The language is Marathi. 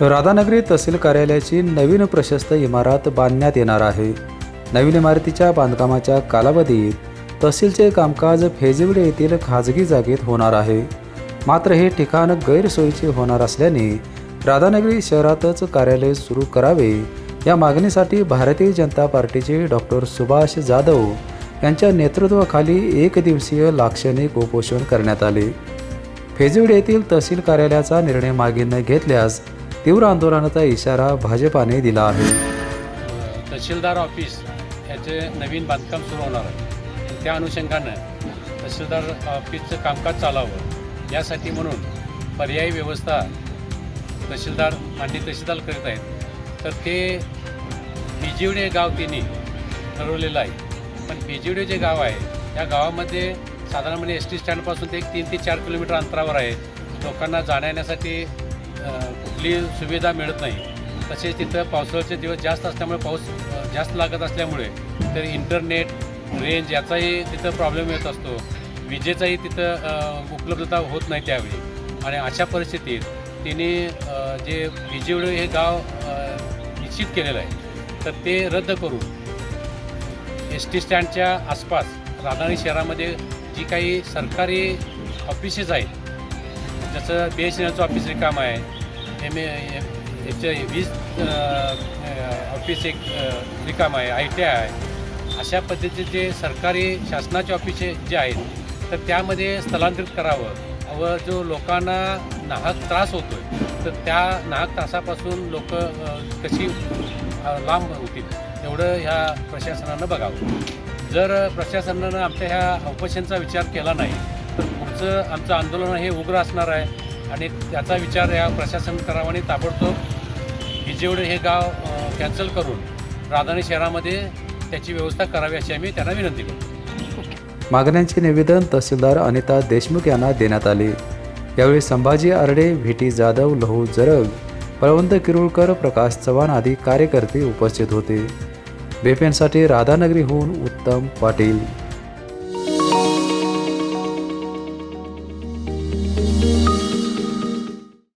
राधानगरी तहसील कार्यालयाची नवीन प्रशस्त इमारत बांधण्यात येणार आहे. नवीन इमारतीच्या बांधकामाच्या कालावधीत तहसीलचे कामकाज फेजिवडे येथील खाजगी जागेत होणार आहे. मात्र हे ठिकाण गैरसोयीचे होणार असल्याने राधानगरी शहरातच कार्यालय सुरू करावे या मागणीसाठी भारतीय जनता पार्टीचे डॉक्टर सुभाष जाधव यांच्या नेतृत्वाखाली एक दिवसीय लाक्षणिक उपोषण करण्यात आले. फेजिवडे येथील तहसील कार्यालयाचा निर्णय मागे न घेतल्यास तीव्र आंदोलनाचा इशारा भाजपाने दिला आहे. तहसीलदार ऑफिस याचे नवीन बांधकाम सुरू होणार आहे. त्या अनुषंगानं तहसीलदार ऑफिसचं कामकाज चालावं यासाठी म्हणून पर्यायी व्यवस्था तहसीलदार आणि तहसीलदार करीत आहेत. तर ते बिजिवडे गाव त्यांनी ठरवलेलं आहे. पण बिजिवडे जे गाव आहे या गावामध्ये साधारणपणे एस टी स्टँडपासून ते एक तीन ते चार किलोमीटर अंतरावर आहे. लोकांना जाण्या येण्यासाठी कुठली सुविधा मिळत नाही. तसेच तिथं पावसाळ्याचे दिवस जास्त असल्यामुळे पाऊस जास्त लागत असल्यामुळे तर इंटरनेट रेंज याचाही तिथं प्रॉब्लेम येत असतो. विजेचाही तिथं उपलब्धता होत नाही त्यावेळी. आणि अशा परिस्थितीत तिने जे विजेवळ हे गाव निश्चित केलेलं आहे तर ते रद्द करून एस टी स्टँडच्या आसपास राधानगरी शहरामध्ये जी काही सरकारी ऑफिसेस आहेत जसं बी एस एन एलचं ऑफिस रिकाम आहे. एम ए वीज ऑफिस एक रिकाम आहे आय टी आय आहे. अशा पद्धतीचे जे सरकारी शासनाचे ऑफिसे जे आहेत तर त्यामध्ये स्थलांतरित करावं. व जो लोकांना नाहक त्रास होतो आहे तर त्या नाहक त्रासापासून लोक कशी लांब होतील एवढं ह्या प्रशासनानं बघावं. जर प्रशासनानं आमच्या ह्या ऑपरेशनचा विचार केला नाही तर पुढचं आमचं आंदोलन हे उग्र असणार आहे आणि त्याचा विचार या प्रशासन करावा आणि ताबडतोब विजेवडे हे गाव कॅन्सल करून राधानी शहरामध्ये त्याची व्यवस्था करावी अशी आम्ही त्यांना विनंती करतो. मागण्यांचे निवेदन तहसीलदार अनिता देशमुख यांना देण्यात आले. यावेळी संभाजी आरडे व्हीटी जाधव लहू जरग बळवंत किरुळकर प्रकाश चव्हाण आदी कार्यकर्ते उपस्थित होते. बेपेनसाठी राधानगरीहून उत्तम पाटील.